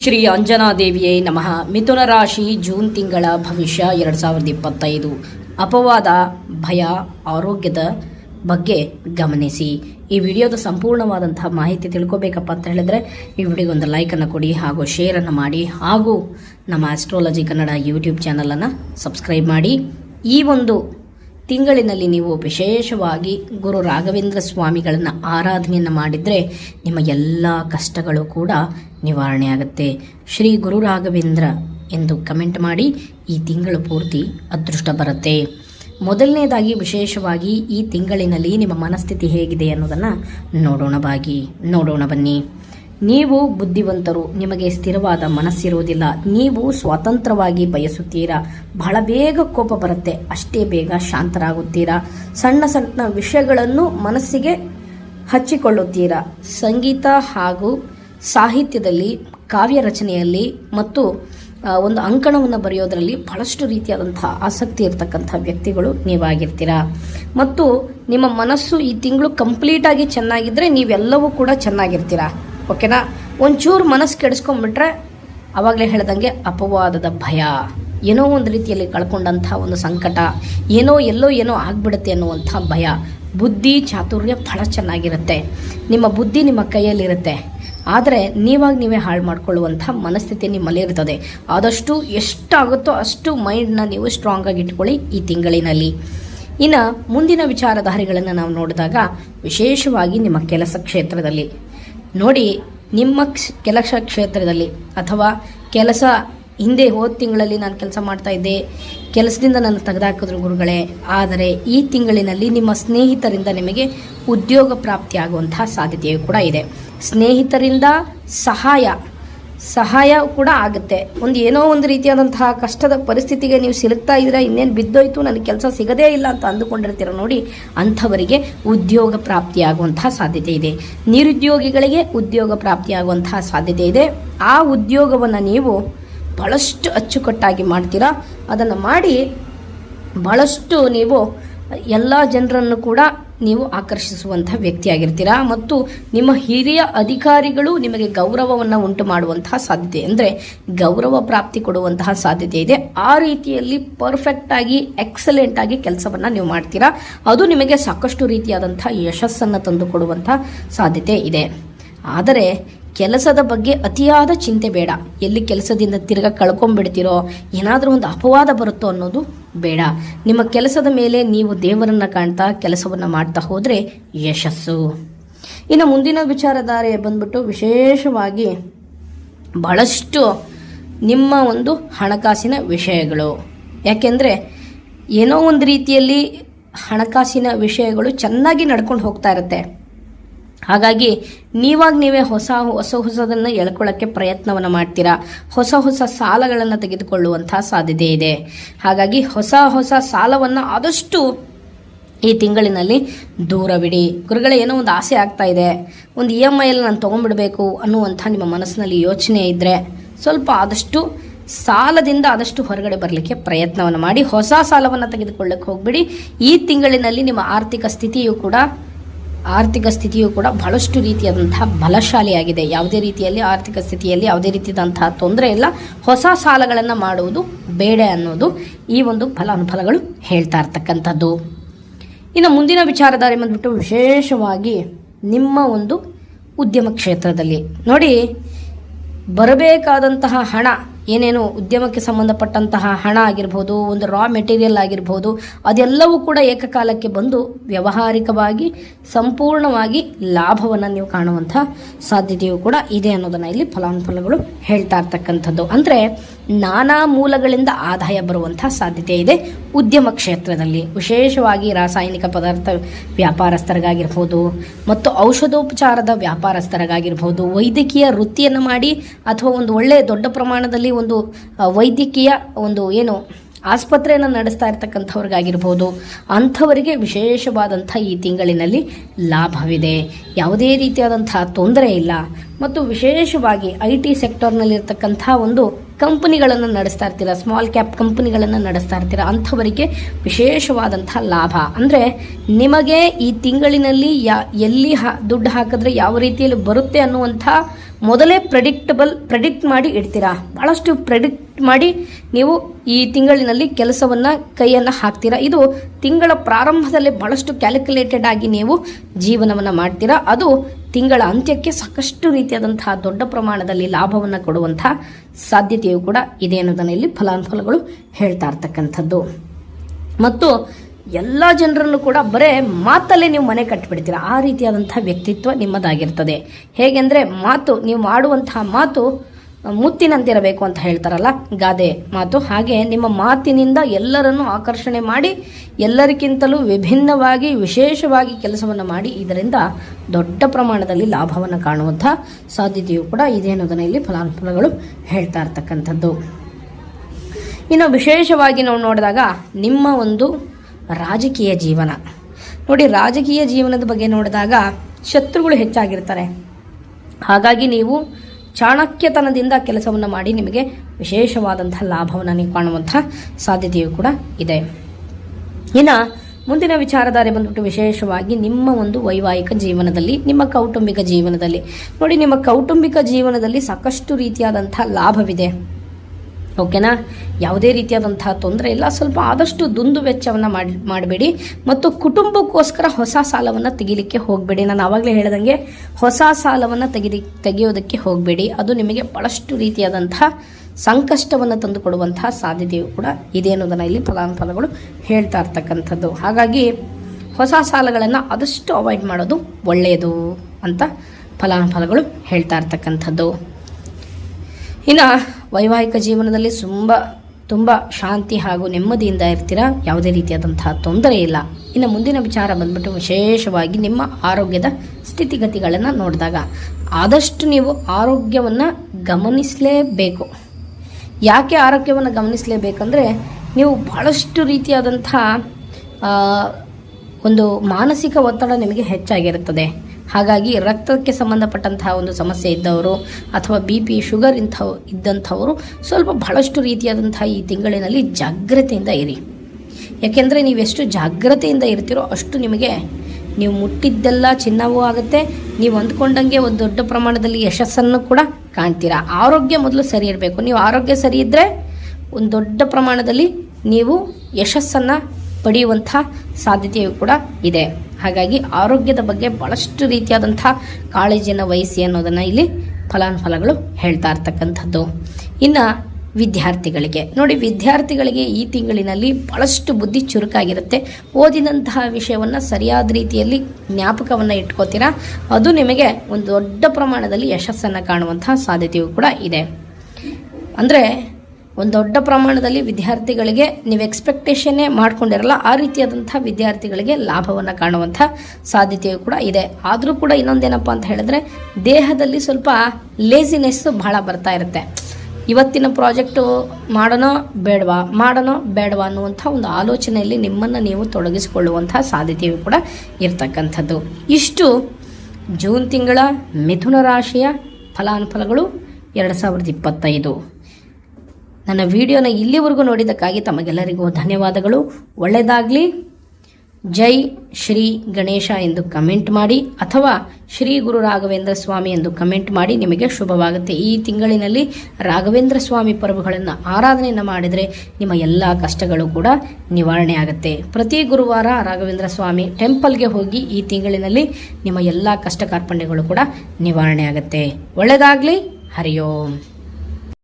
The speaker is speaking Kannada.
ಶ್ರೀ ಅಂಜನಾದೇವಿಯೇ ನಮಃ. ಮಿಥುನ ರಾಶಿ ಜೂನ್ ತಿಂಗಳ ಭವಿಷ್ಯ ಎರಡು ಸಾವಿರದ ಇಪ್ಪತ್ತೈದು. ಅಪವಾದ, ಭಯ, ಆರೋಗ್ಯದ ಬಗ್ಗೆ ಗಮನಿಸಿ. ಈ ವಿಡಿಯೋದ ಸಂಪೂರ್ಣವಾದಂತಹ ಮಾಹಿತಿ ತಿಳ್ಕೊಬೇಕಪ್ಪ ಅಂತ ಹೇಳಿದ್ರೆ ಈ ವಿಡಿಯೋಗೆ ಒಂದು ಲೈಕನ್ನು ಕೊಡಿ ಹಾಗೂ ಶೇರನ್ನು ಮಾಡಿ ಹಾಗೂ ನಮ್ಮ ಆಸ್ಟ್ರಾಲಜಿ ಕನ್ನಡ ಯೂಟ್ಯೂಬ್ ಚಾನಲನ್ನು ಸಬ್ಸ್ಕ್ರೈಬ್ ಮಾಡಿ. ಈ ಒಂದು ತಿಂಗಳಿನಲ್ಲಿ ನೀವು ವಿಶೇಷವಾಗಿ ಗುರು ರಾಘವೇಂದ್ರ ಸ್ವಾಮಿಗಳನ್ನು ಆರಾಧನೆಯನ್ನು ಮಾಡಿದರೆ ನಿಮ್ಮ ಎಲ್ಲ ಕಷ್ಟಗಳು ಕೂಡ ನಿವಾರಣೆ ಆಗುತ್ತೆ. ಶ್ರೀ ಗುರು ರಾಘವೇಂದ್ರ ಎಂದು ಕಮೆಂಟ್ ಮಾಡಿ ಈ ತಿಂಗಳು ಪೂರ್ತಿ ಅದೃಷ್ಟ ಬರುತ್ತೆ. ಮೊದಲನೇದಾಗಿ ವಿಶೇಷವಾಗಿ ಈ ತಿಂಗಳಿನಲ್ಲಿ ನಿಮ್ಮ ಮನಸ್ಥಿತಿ ಹೇಗಿದೆ ಅನ್ನೋದನ್ನು ನೋಡೋಣ ಬಾಗಿ ನೋಡೋಣ ಬನ್ನಿ. ನೀವು ಬುದ್ಧಿವಂತರು, ನಿಮಗೆ ಸ್ಥಿರವಾದ ಮನಸ್ಸಿರುವುದಿಲ್ಲ. ನೀವು ಸ್ವತಂತ್ರವಾಗಿ ಬಯಸುತ್ತೀರಾ? ಬಹಳ ಬೇಗ ಕೋಪ ಬರುತ್ತೆ, ಅಷ್ಟೇ ಬೇಗ ಶಾಂತರಾಗುತ್ತೀರಾ? ಸಣ್ಣ ಸಣ್ಣ ವಿಷಯಗಳನ್ನು ಮನಸ್ಸಿಗೆ ಹಚ್ಚಿಕೊಳ್ಳುತ್ತೀರಾ? ಸಂಗೀತ ಹಾಗೂ ಸಾಹಿತ್ಯದಲ್ಲಿ ಕಾವ್ಯ ರಚನೆಯಲ್ಲಿ ಮತ್ತು ಒಂದು ಅಂಕಣವನ್ನು ಬರೆಯೋದರಲ್ಲಿ ಬಹಳಷ್ಟು ರೀತಿಯಾದಂತಹ ಆಸಕ್ತಿ ಇರತಕ್ಕಂಥ ವ್ಯಕ್ತಿಗಳು ನೀವಾಗಿರ್ತೀರಾ? ಮತ್ತು ನಿಮ್ಮ ಮನಸ್ಸು ಈ ತಿಂಗಳು ಕಂಪ್ಲೀಟಾಗಿ ಚೆನ್ನಾಗಿದ್ದರೆ ನೀವೆಲ್ಲವೂ ಕೂಡ ಚೆನ್ನಾಗಿರ್ತೀರಾ? ಓಕೆನಾ? ಒಂಚೂರು ಮನಸ್ಸು ಕೆಡಿಸ್ಕೊಂಡ್ಬಿಟ್ರೆ ಆವಾಗಲೇ ಹೇಳ್ದಂಗೆ ಅಪವಾದದ ಭಯ. ಏನೋ ಒಂದು ರೀತಿಯಲ್ಲಿ ಕಳ್ಕೊಂಡಂಥ ಒಂದು ಸಂಕಟ, ಏನೋ ಎಲ್ಲೋ ಏನೋ ಆಗ್ಬಿಡುತ್ತೆ ಅನ್ನುವಂಥ ಭಯ. ಬುದ್ಧಿ ಚಾತುರ್ಯ ಬಹಳ ಚೆನ್ನಾಗಿರುತ್ತೆ. ನಿಮ್ಮ ಬುದ್ಧಿ ನಿಮ್ಮ ಕೈಯಲ್ಲಿರುತ್ತೆ. ಆದರೆ ನೀವಾಗ ನೀವೇ ಹಾಳು ಮಾಡ್ಕೊಳ್ಳುವಂಥ ಮನಸ್ಥಿತಿ ನಿಮ್ಮಲ್ಲಿ ಇರ್ತದೆ. ಆದಷ್ಟು ಎಷ್ಟಾಗುತ್ತೋ ಅಷ್ಟು ಮೈಂಡನ್ನ ನೀವು ಸ್ಟ್ರಾಂಗ್ ಆಗಿ ಇಟ್ಕೊಳ್ಳಿ ಈ ತಿಂಗಳಿನಲ್ಲಿ. ಇನ್ನು ಮುಂದಿನ ವಿಚಾರಧಾರಿಗಳನ್ನು ನಾವು ನೋಡಿದಾಗ ವಿಶೇಷವಾಗಿ ನಿಮ್ಮ ಕೆಲಸ ಕ್ಷೇತ್ರದಲ್ಲಿ. ನೋಡಿ, ನಿಮ್ಮ ಕೆಲಸ ಕ್ಷೇತ್ರದಲ್ಲಿ ಅಥವಾ ಕೆಲಸ ಹಿಂದೆ ಹೋದ ತಿಂಗಳಲ್ಲಿ ನಾನು ಕೆಲಸ ಮಾಡ್ತಾ ಇದ್ದೆ, ಕೆಲಸದಿಂದ ನನ್ನ ತೆಗೆದಾಕಿದ್ರು ಗುರುಗಳೇ, ಆದರೆ ಈ ತಿಂಗಳಿನಲ್ಲಿ ನಿಮ್ಮ ಸ್ನೇಹಿತರಿಂದ ನಿಮಗೆ ಉದ್ಯೋಗ ಪ್ರಾಪ್ತಿಯಾಗುವಂತಹ ಸಾಧ್ಯತೆಯು ಕೂಡ ಇದೆ. ಸ್ನೇಹಿತರಿಂದ ಸಹಾಯ ಸಹಾಯ ಕೂಡ ಆಗುತ್ತೆ. ಒಂದು ಏನೋ ಒಂದು ರೀತಿಯಾದಂತಹ ಕಷ್ಟದ ಪರಿಸ್ಥಿತಿಗೆ ನೀವು ಸಿಲುಕ್ತಾ ಇದ್ದೀರಾ, ಇನ್ನೇನು ಬಿದ್ದೋಯ್ತು, ನನಗೆ ಕೆಲಸ ಸಿಗದೇ ಇಲ್ಲ ಅಂತ ಅಂದುಕೊಂಡಿರ್ತೀರ ನೋಡಿ, ಅಂಥವರಿಗೆ ಉದ್ಯೋಗ ಪ್ರಾಪ್ತಿಯಾಗುವಂತಹ ಸಾಧ್ಯತೆ ಇದೆ. ನಿರುದ್ಯೋಗಿಗಳಿಗೆ ಉದ್ಯೋಗ ಪ್ರಾಪ್ತಿಯಾಗುವಂತಹ ಸಾಧ್ಯತೆ ಇದೆ. ಆ ಉದ್ಯೋಗವನ್ನು ನೀವು ಬಹಳಷ್ಟು ಅಚ್ಚುಕಟ್ಟಾಗಿ ಮಾಡ್ತೀರಾ, ಅದನ್ನು ಮಾಡಿ ಬಹಳಷ್ಟು ನೀವು ಎಲ್ಲ ಜನರನ್ನು ಕೂಡ ನೀವು ಆಕರ್ಷಿಸುವಂತಹ ವ್ಯಕ್ತಿಯಾಗಿರ್ತೀರಾ? ಮತ್ತು ನಿಮ್ಮ ಹಿರಿಯ ಅಧಿಕಾರಿಗಳು ನಿಮಗೆ ಗೌರವವನ್ನು ಉಂಟು ಮಾಡುವಂತಹ ಸಾಧ್ಯತೆ ಅಂದರೆ ಗೌರವ ಪ್ರಾಪ್ತಿ ಕೊಡುವಂತಹ ಸಾಧ್ಯತೆ ಇದೆ. ಆ ರೀತಿಯಲ್ಲಿ ಪರ್ಫೆಕ್ಟ್ ಆಗಿ ಎಕ್ಸಲೆಂಟ್ ಆಗಿ ಕೆಲಸವನ್ನು ನೀವು ಮಾಡ್ತೀರಾ? ಅದು ನಿಮಗೆ ಸಾಕಷ್ಟು ರೀತಿಯಾದಂತಹ ಯಶಸ್ಸನ್ನು ತಂದು ಕೊಡುವಂತಹ ಸಾಧ್ಯತೆ ಇದೆ. ಆದರೆ ಕೆಲಸದ ಬಗ್ಗೆ ಅತಿಯಾದ ಚಿಂತೆ ಬೇಡ. ಎಲ್ಲಿ ಕೆಲಸದಿಂದ ತಿರ್ಗ ಕಳ್ಕೊಂಡ್ಬಿಡ್ತೀರೋ, ಏನಾದರೂ ಒಂದು ಅಪವಾದ ಬರುತ್ತೋ ಅನ್ನೋದು ಬೇಡ. ನಿಮ್ಮ ಕೆಲಸದ ಮೇಲೆ ನೀವು ದೇವರನ್ನ ಕಾಣ್ತಾ ಕೆಲಸವನ್ನು ಮಾಡ್ತಾ ಹೋದರೆ ಯಶಸ್ಸು. ಇನ್ನು ಮುಂದಿನ ವಿಚಾರಧಾರೆ ಬಂದ್ಬಿಟ್ಟು ವಿಶೇಷವಾಗಿ ಬಹಳಷ್ಟು ನಿಮ್ಮ ಒಂದು ಹಣಕಾಸಿನ ವಿಷಯಗಳು. ಯಾಕೆಂದರೆ ಏನೋ ಒಂದು ರೀತಿಯಲ್ಲಿ ಹಣಕಾಸಿನ ವಿಷಯಗಳು ಚೆನ್ನಾಗಿ ನಡ್ಕೊಂಡು ಹೋಗ್ತಾ ಇರುತ್ತೆ. ಹಾಗಾಗಿ ನೀವಾಗ ನೀವೇ ಹೊಸ ಹೊಸ ಹೊಸದನ್ನು ಎಳ್ಕೊಳ್ಳೋಕ್ಕೆ ಪ್ರಯತ್ನವನ್ನು ಮಾಡ್ತೀರಾ? ಹೊಸ ಹೊಸ ಸಾಲಗಳನ್ನು ತೆಗೆದುಕೊಳ್ಳುವಂತಹ ಸಾಧ್ಯತೆ ಇದೆ. ಹಾಗಾಗಿ ಹೊಸ ಹೊಸ ಸಾಲವನ್ನು ಆದಷ್ಟು ಈ ತಿಂಗಳಿನಲ್ಲಿ ದೂರವಿಡಿ. ಗುರುಗಳೇ, ಏನೋ ಒಂದು ಆಸೆ ಆಗ್ತಾ ಇದೆ. ಒಂದು ಇ ಎಂ ಐಯಲ್ಲಿ ನಾನು ತೊಗೊಂಡ್ಬಿಡಬೇಕು ಅನ್ನುವಂಥ ನಿಮ್ಮ ಮನಸ್ಸಿನಲ್ಲಿ ಯೋಚನೆ ಇದ್ದರೆ ಸ್ವಲ್ಪ ಆದಷ್ಟು ಸಾಲದಿಂದ ಆದಷ್ಟು ಹೊರಗಡೆ ಬರಲಿಕ್ಕೆ ಪ್ರಯತ್ನವನ್ನು ಮಾಡಿ. ಹೊಸ ಸಾಲವನ್ನು ತೆಗೆದುಕೊಳ್ಳಕ್ಕೆ ಹೋಗಬೇಡಿ. ಈ ತಿಂಗಳಿನಲ್ಲಿ ನಿಮ್ಮ ಆರ್ಥಿಕ ಸ್ಥಿತಿಯು ಕೂಡ ಆರ್ಥಿಕ ಸ್ಥಿತಿಯು ಕೂಡ ಬಹಳಷ್ಟು ರೀತಿಯಾದಂತಹ ಬಲಶಾಲಿಯಾಗಿದೆ. ಯಾವುದೇ ರೀತಿಯಲ್ಲಿ ಆರ್ಥಿಕ ಸ್ಥಿತಿಯಲ್ಲಿ ಯಾವುದೇ ರೀತಿಯಾದಂತಹ ತೊಂದರೆ ಇಲ್ಲ. ಹೊಸ ಸಾಲಗಳನ್ನು ಮಾಡುವುದು ಬೇಡ ಅನ್ನೋದು ಈ ಒಂದು ಫಲಾನುಫಲಗಳು ಹೇಳ್ತಾ ಇರ್ತಕ್ಕಂಥದ್ದು. ಇನ್ನು ಮುಂದಿನ ವಿಚಾರಧಾರೆ ಬಂದ್ಬಿಟ್ಟು ವಿಶೇಷವಾಗಿ ನಿಮ್ಮ ಒಂದು ಉದ್ಯಮ ಕ್ಷೇತ್ರದಲ್ಲಿ. ನೋಡಿ, ಬರಬೇಕಾದಂತಹ ಹಣ ಏನೇನು ಉದ್ಯಮಕ್ಕೆ ಸಂಬಂಧಪಟ್ಟಂತಹ ಹಣ ಆಗಿರ್ಬೋದು, ಒಂದು ರಾ ಮೆಟೀರಿಯಲ್ ಆಗಿರ್ಬೋದು, ಅದೆಲ್ಲವೂ ಕೂಡ ಏಕಕಾಲಕ್ಕೆ ಬಂದು ವ್ಯಾವಹಾರಿಕವಾಗಿ, ಸಂಪೂರ್ಣವಾಗಿ ಲಾಭವನ್ನು ನೀವು ಕಾಣುವಂಥ ಸಾಧ್ಯತೆಯೂ ಕೂಡ ಇದೆ ಅನ್ನೋದನ್ನು ಇಲ್ಲಿ ಫಲಾನುಫಲಗಳು ಹೇಳ್ತಾ ಇರ್ತಕ್ಕಂಥದ್ದು. ಅಂದರೆ ನಾನಾ ಮೂಲಗಳಿಂದ ಆದಾಯ ಬರುವಂಥ ಸಾಧ್ಯತೆ ಇದೆ ಉದ್ಯಮ ಕ್ಷೇತ್ರದಲ್ಲಿ. ವಿಶೇಷವಾಗಿ ರಾಸಾಯನಿಕ ಪದಾರ್ಥ ವ್ಯಾಪಾರಸ್ಥರಿಗಾಗಿರ್ಬೋದು ಮತ್ತು ಔಷಧೋಪಚಾರದ ವ್ಯಾಪಾರಸ್ಥರಿಗಾಗಿರ್ಬೋದು, ವೈದ್ಯಕೀಯ ವೃತ್ತಿಯನ್ನು ಮಾಡಿ ಅಥವಾ ಒಂದು ಒಳ್ಳೆಯ ದೊಡ್ಡ ಪ್ರಮಾಣದಲ್ಲಿ ಒಂದು ವೈದ್ಯಕೀಯ ಒಂದು ಏನು ಆಸ್ಪತ್ರೆಯನ್ನು ನಡೆಸ್ತಾ ಇರ್ತಕ್ಕಂಥವ್ರಿಗಾಗಿರ್ಬೋದು, ಅಂಥವರಿಗೆ ವಿಶೇಷವಾದಂಥ ಈ ತಿಂಗಳಿನಲ್ಲಿ ಲಾಭವಿದೆ. ಯಾವುದೇ ರೀತಿಯಾದಂಥ ತೊಂದರೆ ಇಲ್ಲ. ಮತ್ತು ವಿಶೇಷವಾಗಿ ಐ ಟಿ ಸೆಕ್ಟರ್ನಲ್ಲಿರ್ತಕ್ಕಂಥ ಒಂದು ಕಂಪನಿಗಳನ್ನು ನಡೆಸ್ತಾ ಇರ್ತೀರ ಸ್ಮಾಲ್ ಕ್ಯಾಪ್ ಕಂಪನಿಗಳನ್ನು ನಡೆಸ್ತಾ ಇರ್ತೀರ, ಅಂಥವರಿಗೆ ವಿಶೇಷವಾದಂಥ ಲಾಭ. ಅಂದರೆ ನಿಮಗೆ ಈ ತಿಂಗಳಿನಲ್ಲಿ ಯಾ, ಎಲ್ಲಿ ದುಡ್ಡು ಹಾಕಿದ್ರೆ ಯಾವ ರೀತಿಯಲ್ಲಿ ಬರುತ್ತೆ ಅನ್ನುವಂಥ ಮೊದಲೇ ಪ್ರೆಡಿಕ್ಟಬಲ್ ಪ್ರೆಡಿಕ್ಟ್ ಮಾಡಿ ಇಡ್ತೀರಾ. ಭಾಳಷ್ಟು ಪ್ರೆಡಿಕ್ಟ್ ಮಾಡಿ ನೀವು ಈ ತಿಂಗಳಿನಲ್ಲಿ ಕೆಲಸವನ್ನು ಕೈಯನ್ನು ಹಾಕ್ತೀರಾ. ಇದು ತಿಂಗಳ ಪ್ರಾರಂಭದಲ್ಲಿ ಭಾಳಷ್ಟು ಕ್ಯಾಲ್ಕುಲೇಟೆಡ್ ಆಗಿ ನೀವು ಜೀವನವನ್ನು ಮಾಡ್ತೀರಾ. ಅದು ತಿಂಗಳ ಅಂತ್ಯಕ್ಕೆ ಸಾಕಷ್ಟು ರೀತಿಯಾದಂತಹ ದೊಡ್ಡ ಪ್ರಮಾಣದಲ್ಲಿ ಲಾಭವನ್ನು ಕೊಡುವಂಥ ಸಾಧ್ಯತೆಯು ಕೂಡ ಇದೆ ಅನ್ನೋದನ್ನು ಇಲ್ಲಿ ಫಲಾನುಫಲಗಳು ಹೇಳ್ತಾ ಇರ್ತಕ್ಕಂಥದ್ದು. ಮತ್ತು ಎಲ್ಲ ಜನರನ್ನು ಕೂಡ ಬರೇ ಮಾತಲ್ಲೇ ನೀವು ಮನೆ ಕಟ್ಟಿಬಿಡ್ತೀರ ಆ ರೀತಿಯಾದಂಥ ವ್ಯಕ್ತಿತ್ವ ನಿಮ್ಮದಾಗಿರ್ತದೆ. ಹೇಗೆಂದರೆ ಮಾತು, ನೀವು ಆಡುವಂತಹ ಮಾತು ಮುತ್ತಿನಂತಿರಬೇಕು ಅಂತ ಹೇಳ್ತಾರಲ್ಲ ಗಾದೆ ಮಾತು. ಹಾಗೆ ನಿಮ್ಮ ಮಾತಿನಿಂದ ಎಲ್ಲರನ್ನು ಆಕರ್ಷಣೆ ಮಾಡಿ, ಎಲ್ಲರಿಗಿಂತಲೂ ವಿಭಿನ್ನವಾಗಿ, ವಿಶೇಷವಾಗಿ ಕೆಲಸವನ್ನು ಮಾಡಿ, ಇದರಿಂದ ದೊಡ್ಡ ಪ್ರಮಾಣದಲ್ಲಿ ಲಾಭವನ್ನು ಕಾಣುವಂಥ ಸಾಧ್ಯತೆಯು ಕೂಡ ಇದೆ ಅನ್ನೋದನ್ನು ಇಲ್ಲಿ ಫಲಾನುಫಲಗಳು ಹೇಳ್ತಾ ಇರ್ತಕ್ಕಂಥದ್ದು. ಇನ್ನು ವಿಶೇಷವಾಗಿ ನಾವು ನೋಡಿದಾಗ ನಿಮ್ಮ ಒಂದು ರಾಜಕೀಯ ಜೀವನ. ನೋಡಿ, ರಾಜಕೀಯ ಜೀವನದ ಬಗ್ಗೆ ನೋಡಿದಾಗ ಶತ್ರುಗಳು ಹೆಚ್ಚಾಗಿರ್ತಾರೆ. ಹಾಗಾಗಿ ನೀವು ಚಾಣಕ್ಯತನದಿಂದ ಕೆಲಸವನ್ನು ಮಾಡಿ ನಿಮಗೆ ವಿಶೇಷವಾದಂಥ ಲಾಭವನ್ನು ನೀವು ಕಾಣುವಂಥ ಸಾಧ್ಯತೆಯು ಕೂಡ ಇದೆ. ಇನ್ನು ಮುಂದಿನ ವಿಚಾರಧಾರೆ ಬಂದ್ಬಿಟ್ಟು ವಿಶೇಷವಾಗಿ ನಿಮ್ಮ ಒಂದು ವೈವಾಹಿಕ ಜೀವನದಲ್ಲಿ, ನಿಮ್ಮ ಕೌಟುಂಬಿಕ ಜೀವನದಲ್ಲಿ. ನೋಡಿ, ನಿಮ್ಮ ಕೌಟುಂಬಿಕ ಜೀವನದಲ್ಲಿ ಸಾಕಷ್ಟು ರೀತಿಯಾದಂಥ ಲಾಭವಿದೆ. ಓಕೆನಾ? ಯಾವುದೇ ರೀತಿಯಾದಂತಹ ತೊಂದರೆ ಇಲ್ಲ. ಸ್ವಲ್ಪ ಆದಷ್ಟು ದುಂದು ವೆಚ್ಚವನ್ನು ಮಾಡಿ, ಮಾಡಬೇಡಿ. ಮತ್ತು ಕುಟುಂಬಕ್ಕೋಸ್ಕರ ಹೊಸ ಸಾಲವನ್ನು ತೆಗಿಲಿಕ್ಕೆ ಹೋಗಬೇಡಿ. ನಾನು ಆವಾಗಲೇ ಹೇಳಿದಂಗೆ ಹೊಸ ಸಾಲವನ್ನು ತೆಗಿಲಿ, ತೆಗೆಯೋದಕ್ಕೆ ಹೋಗಬೇಡಿ. ಅದು ನಿಮಗೆ ಭಾಳಷ್ಟು ರೀತಿಯಾದಂತಹ ಸಂಕಷ್ಟವನ್ನು ತಂದುಕೊಡುವಂತಹ ಸಾಧ್ಯತೆಯು ಕೂಡ ಇದೆ ಅನ್ನೋದನ್ನು ಇಲ್ಲಿ ಫಲಾನುಫಲಗಳು ಹೇಳ್ತಾ ಇರ್ತಕ್ಕಂಥದ್ದು. ಹಾಗಾಗಿ ಹೊಸ ಸಾಲಗಳನ್ನು ಆದಷ್ಟು ಅವಾಯ್ಡ್ ಮಾಡೋದು ಒಳ್ಳೆಯದು ಅಂತ ಫಲಾನುಫಲಗಳು ಹೇಳ್ತಾ ಇರ್ತಕ್ಕಂಥದ್ದು. ಇನ್ನು ವೈವಾಹಿಕ ಜೀವನದಲ್ಲಿ ತುಂಬ ತುಂಬ ಶಾಂತಿ ಹಾಗೂ ನೆಮ್ಮದಿಯಿಂದ ಇರ್ತೀರ? ಯಾವುದೇ ರೀತಿಯಾದಂತಹ ತೊಂದರೆ ಇಲ್ಲ. ಇನ್ನು ಮುಂದಿನ ವಿಚಾರ ಬಂದ್ಬಿಟ್ಟು ವಿಶೇಷವಾಗಿ ನಿಮ್ಮ ಆರೋಗ್ಯದ ಸ್ಥಿತಿಗತಿಗಳನ್ನು ನೋಡಿದಾಗ ಆದಷ್ಟು ನೀವು ಆರೋಗ್ಯವನ್ನು ಗಮನಿಸಲೇಬೇಕು. ಯಾಕೆ ಆರೋಗ್ಯವನ್ನು ಗಮನಿಸಲೇಬೇಕಂದ್ರೆ ನೀವು ಬಹಳಷ್ಟು ರೀತಿಯಾದಂಥ ಒಂದು ಮಾನಸಿಕ ಒತ್ತಡ ನಿಮಗೆ ಹೆಚ್ಚಾಗಿರುತ್ತದೆ. ಹಾಗಾಗಿ ರಕ್ತಕ್ಕೆ ಸಂಬಂಧಪಟ್ಟಂತಹ ಒಂದು ಸಮಸ್ಯೆ ಇದ್ದವರು ಅಥವಾ ಬಿ ಪಿ ಶುಗರ್ ಇಂಥ ಇದ್ದಂಥವರು ಸ್ವಲ್ಪ ಬಹಳಷ್ಟು ರೀತಿಯಾದಂತಹ ಈ ತಿಂಗಳಿನಲ್ಲಿ ಜಾಗ್ರತೆಯಿಂದ ಇರಿ. ಯಾಕೆಂದರೆ ನೀವೆಷ್ಟು ಜಾಗ್ರತೆಯಿಂದ ಇರ್ತೀರೋ ಅಷ್ಟು ನಿಮಗೆ ನೀವು ಮುಟ್ಟಿದ್ದೆಲ್ಲ ಚಿನ್ನವೂ ಆಗುತ್ತೆ, ನೀವು ಅಂದ್ಕೊಂಡಂಗೆ ಒಂದು ದೊಡ್ಡ ಪ್ರಮಾಣದಲ್ಲಿ ಯಶಸ್ಸನ್ನು ಕೂಡ ಕಾಣ್ತೀರಾ. ಆರೋಗ್ಯ ಮೊದಲು ಸರಿ ಇರಬೇಕು. ನೀವು ಆರೋಗ್ಯ ಸರಿ ಇದ್ದರೆ ಒಂದು ದೊಡ್ಡ ಪ್ರಮಾಣದಲ್ಲಿ ನೀವು ಯಶಸ್ಸನ್ನು ಪಡೆಯುವಂಥ ಸಾಧ್ಯತೆಯು ಕೂಡ ಇದೆ. ಹಾಗಾಗಿ ಆರೋಗ್ಯದ ಬಗ್ಗೆ ಭಾಳಷ್ಟು ರೀತಿಯಾದಂಥ ಕಾಳಜಿಯನ್ನು ವಹಿಸಿ ಅನ್ನೋದನ್ನು ಇಲ್ಲಿ ಫಲಾನುಫಲಗಳು ಹೇಳ್ತಾ ಇರ್ತಕ್ಕಂಥದ್ದು. ಇನ್ನು ವಿದ್ಯಾರ್ಥಿಗಳಿಗೆ, ನೋಡಿ ವಿದ್ಯಾರ್ಥಿಗಳಿಗೆ ಈ ತಿಂಗಳಿನಲ್ಲಿ ಭಾಳಷ್ಟು ಬುದ್ಧಿ ಚುರುಕಾಗಿರುತ್ತೆ. ಓದಿದಂತಹ ವಿಷಯವನ್ನು ಸರಿಯಾದ ರೀತಿಯಲ್ಲಿ ಜ್ಞಾಪಕವನ್ನು ಇಟ್ಕೋತೀರಾ? ಅದು ನಿಮಗೆ ಒಂದು ದೊಡ್ಡ ಪ್ರಮಾಣದಲ್ಲಿ ಯಶಸ್ಸನ್ನು ಕಾಣುವಂತಹ ಸಾಧ್ಯತೆಯು ಕೂಡ ಇದೆ. ಅಂದರೆ ಒಂದು ದೊಡ್ಡ ಪ್ರಮಾಣದಲ್ಲಿ ವಿದ್ಯಾರ್ಥಿಗಳಿಗೆ ನೀವು ಎಕ್ಸ್ಪೆಕ್ಟೇಷನ್ನೇ ಮಾಡ್ಕೊಂಡಿರಲ್ಲ, ಆ ರೀತಿಯಾದಂಥ ವಿದ್ಯಾರ್ಥಿಗಳಿಗೆ ಲಾಭವನ್ನು ಕಾಣುವಂಥ ಸಾಧ್ಯತೆಯು ಕೂಡ ಇದೆ. ಆದರೂ ಕೂಡ ಇನ್ನೊಂದೇನಪ್ಪ ಅಂತ ಹೇಳಿದ್ರೆ, ದೇಹದಲ್ಲಿ ಸ್ವಲ್ಪ ಲೇಸಿನೆಸ್ಸು ಭಾಳ ಬರ್ತಾ ಇರುತ್ತೆ. ಇವತ್ತಿನ ಪ್ರಾಜೆಕ್ಟು ಮಾಡೋಣ ಬೇಡವಾ ಮಾಡೋಣ ಬೇಡವಾ ಅನ್ನುವಂಥ ಒಂದು ಆಲೋಚನೆಯಲ್ಲಿ ನಿಮ್ಮನ್ನು ನೀವು ತೊಡಗಿಸಿಕೊಳ್ಳುವಂಥ ಸಾಧ್ಯತೆಯು ಕೂಡ ಇರ್ತಕ್ಕಂಥದ್ದು. ಇಷ್ಟು ಜೂನ್ ತಿಂಗಳ ಮಿಥುನ ರಾಶಿಯ ಫಲಾನುಫಲಗಳು ಎರಡು ಸಾವಿರದ ಇಪ್ಪತ್ತೈದು. ನನ್ನ ವಿಡಿಯೋನ ಇಲ್ಲಿವರೆಗೂ ನೋಡಿದ್ದಕ್ಕಾಗಿ ತಮಗೆಲ್ಲರಿಗೂ ಧನ್ಯವಾದಗಳು. ಒಳ್ಳೆಯದಾಗಲಿ. ಜೈ ಶ್ರೀ ಗಣೇಶ ಎಂದು ಕಮೆಂಟ್ ಮಾಡಿ ಅಥವಾ ಶ್ರೀ ಗುರು ರಾಘವೇಂದ್ರ ಸ್ವಾಮಿ ಎಂದು ಕಮೆಂಟ್ ಮಾಡಿ ನಿಮಗೆ ಶುಭವಾಗುತ್ತೆ. ಈ ತಿಂಗಳಿನಲ್ಲಿ ರಾಘವೇಂದ್ರ ಸ್ವಾಮಿ ಪರ್ವಗಳನ್ನು ಆರಾಧನೆಯನ್ನು ಮಾಡಿದರೆ ನಿಮ್ಮ ಎಲ್ಲ ಕಷ್ಟಗಳು ಕೂಡ ನಿವಾರಣೆ ಆಗುತ್ತೆ. ಪ್ರತಿ ಗುರುವಾರ ರಾಘವೇಂದ್ರ ಸ್ವಾಮಿ ಟೆಂಪಲ್ಗೆ ಹೋಗಿ ಈ ತಿಂಗಳಿನಲ್ಲಿ ನಿಮ್ಮ ಎಲ್ಲ ಕಷ್ಟ ಕಾರ್ಪಣ್ಯಗಳು ಕೂಡ ನಿವಾರಣೆ ಆಗುತ್ತೆ. ಒಳ್ಳೆಯದಾಗಲಿ. ಹರಿ ಓಂ